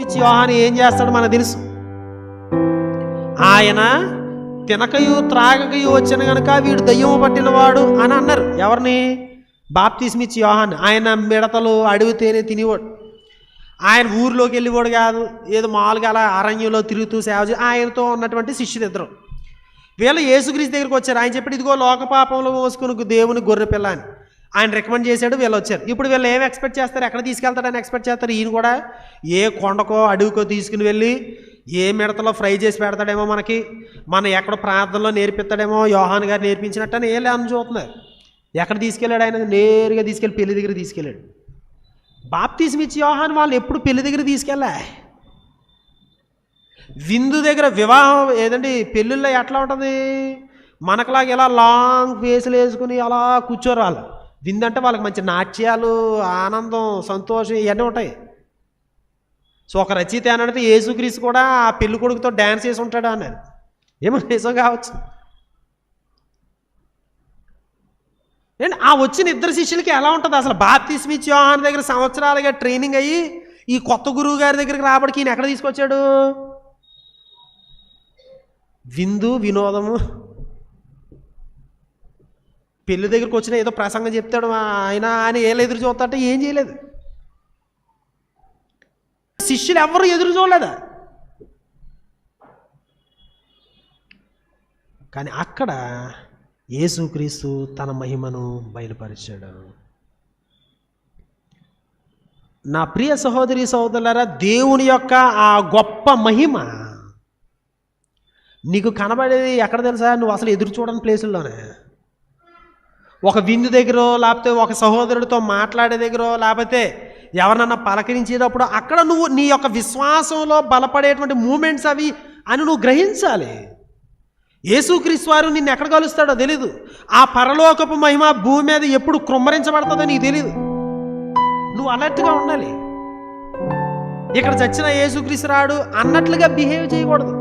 ఇచ్చి యోహాను ఏం చేస్తాడు మనకు తెలుసు. ఆయన తినకయు త్రాగకయు వచ్చిన గనుక వీడు దయ్యము పట్టినవాడు అని అన్నారు. ఎవరిని? బాప్తిస్మిచ్చి యోహాన్. ఆయన మిడతలు అడవి తినేవాడు. ఆయన ఊర్లోకి వెళ్ళేవాడు కాదు. ఏదో మామూలుగా అలా అరణ్యంలో తిరుగుతూ సేవ ఆయనతో ఉన్నటువంటి శిష్యులు ఇద్దరు. వీళ్ళు యేసుక్రీస్తు దగ్గరికి వచ్చారు. ఆయన చెప్పాడు ఇదిగో లోకపాపంలో మోసుకుని దేవుని గొర్రె పిల్ల అని ఆయన రికమెండ్ చేశాడు వీళ్ళు వచ్చారు. ఇప్పుడు వీళ్ళు ఏం ఎక్స్పెక్ట్ చేస్తారు? ఎక్కడ తీసుకెళ్తాడని ఎక్స్పెక్ట్ చేస్తారు? ఈయన కూడా ఏ కొండకో అడవికో తీసుకుని వెళ్ళి ఏ మిడతలో ఫ్రై చేసి పెడతాడేమో మనకి మన ఎక్కడ ప్రార్థనలో నేర్పిస్తాడేమో యోహాన్ గారు నేర్పించినట్టు అని ఏం అని చూస్తున్నారు. ఎక్కడ తీసుకెళ్ళాడు ఆయన? నేరుగా తీసుకెళ్ళి పెళ్ళి దగ్గర తీసుకెళ్ళాడు. బాప్తీసం ఇచ్చి యోహాన్ వాళ్ళు ఎప్పుడు పెళ్ళి దగ్గర తీసుకెళ్ళా? విందు దగ్గర వివాహం ఏదండి పెళ్ళిళ్ళలో ఎట్లా ఉంటుంది? మనకులాగా ఇలా లాంగ్ ఫేసులు వేసుకుని అలా కూర్చోరు వాళ్ళు. విందంటే వాళ్ళకి మంచి నాట్యాలు ఆనందం సంతోషం ఇవన్నీ ఉంటాయి. సో ఒక రచయిత ఏనంటే యేసుక్రీస్తు కూడా ఆ పెళ్ళి కొడుకుతో డ్యాన్స్ చేసి ఉంటాడు అన్నారు ఏమో నిజం కావచ్చు. ఏంటి ఆ వచ్చిన ఇద్దరు శిష్యులకి ఎలా ఉంటుంది? అసలు బాప్తిస్మి యోహాన్ దగ్గర సంవత్సరాలుగా ట్రైనింగ్ అయ్యి ఈ కొత్త గురువు గారి దగ్గరికి రాబడికి ఈయన ఎక్కడ తీసుకొచ్చాడు? విందు వినోదము. పెళ్ళి దగ్గరికి వచ్చిన ఏదో ప్రసంగం చెప్తాడు ఆయన ఆయన ఏళ్ళు ఎదురు చూస్తాడంటే ఏం చేయలేదు. శిష్యులు ఎవరు ఎదురు చూడలేదా. కానీ అక్కడ యేసుక్రీస్తు తన మహిమను బయలుపరిచాడు. నా ప్రియ సహోదరి సహోదరులారా దేవుని యొక్క ఆ గొప్ప మహిమ నీకు కనబడేది ఎక్కడ తెలుసా? నువ్వు అసలు ఎదురు చూడని ప్లేసుల్లోనే. ఒక విందు దగ్గర లేకపోతే ఒక సహోదరుడితో మాట్లాడే దగ్గర లేకపోతే ఎవరినన్నా పలకరించేటప్పుడు అక్కడ నువ్వు నీ యొక్క విశ్వాసంలో బలపడేటువంటి మూమెంట్స్ అవి అని నువ్వు గ్రహించాలి. యేసుక్రీస్తు వారు నిన్ను ఎక్కడ కలుస్తాడో తెలీదు. ఆ పరలోకపు మహిమ భూమి మీద ఎప్పుడు కృమ్మరించబడుతుందో నీకు తెలియదు నువ్వు అలర్ట్గా ఉండాలి. ఇక్కడ చచ్చిన యేసుక్రీస్తు రాడు అన్నట్లుగా బిహేవ్ చేయకూడదు.